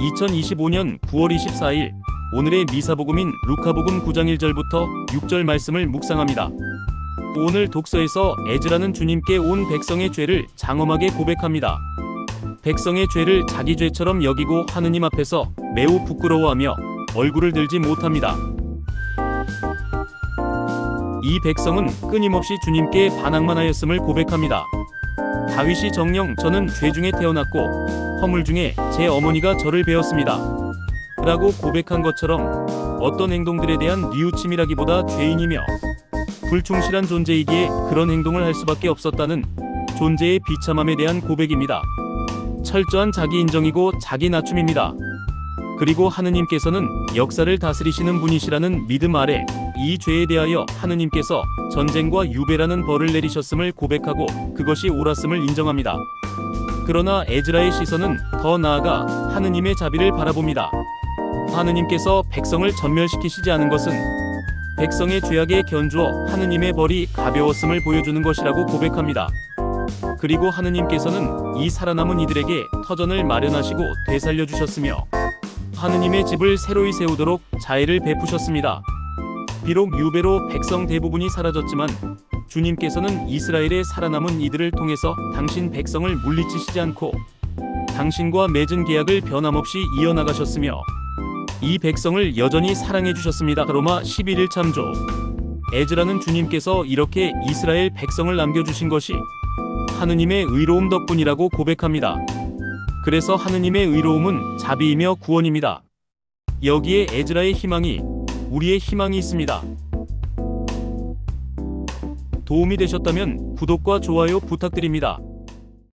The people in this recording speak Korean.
2025년 9월 24일 오늘의 미사복음인 루카복음 9장 1절부터 6절 말씀을 묵상합니다. 오늘 독서에서 에즈라는 주님께 온 백성의 죄를 장엄하게 고백합니다. 백성의 죄를 자기 죄처럼 여기고 하느님 앞에서 매우 부끄러워하며 얼굴을 들지 못합니다. 이 백성은 끊임없이 주님께 반항만 하였음을 고백합니다. 다윗이 정령 저는 죄 중에 태어났고 허물 중에 제 어머니가 저를 배웠습니다. 라고 고백한 것처럼 어떤 행동들에 대한 뉘우침이라기보다 죄인이며 불충실한 존재이기에 그런 행동을 할 수밖에 없었다는 존재의 비참함에 대한 고백입니다. 철저한 자기 인정이고 자기 낮춤입니다. 그리고 하느님께서는 역사를 다스리시는 분이시라는 믿음 아래 이 죄에 대하여 하느님께서 전쟁과 유배라는 벌을 내리셨음을 고백하고 그것이 옳았음을 인정합니다. 그러나 에즈라의 시선은 더 나아가 하느님의 자비를 바라봅니다. 하느님께서 백성을 전멸시키시지 않은 것은 백성의 죄악에 견주어 하느님의 벌이 가벼웠음을 보여주는 것이라고 고백합니다. 그리고 하느님께서는 이 살아남은 이들에게 터전을 마련하시고 되살려 주셨으며 하느님의 집을 새로이 세우도록 자애를 베푸셨습니다. 비록 유배로 백성 대부분이 사라졌지만 주님께서는 이스라엘의 살아남은 이들을 통해서 당신 백성을 물리치시지 않고 당신과 맺은 계약을 변함없이 이어나가셨으며 이 백성을 여전히 사랑해 주셨습니다. 로마 11일 참조 에즈라는 주님께서 이렇게 이스라엘 백성을 남겨주신 것이 하느님의 의로움 덕분이라고 고백합니다. 그래서 하느님의 의로움은 자비이며 구원입니다. 여기에 에즈라의 희망이 우리의 희망이 있습니다. 도움이 되셨다면 구독과 좋아요 부탁드립니다.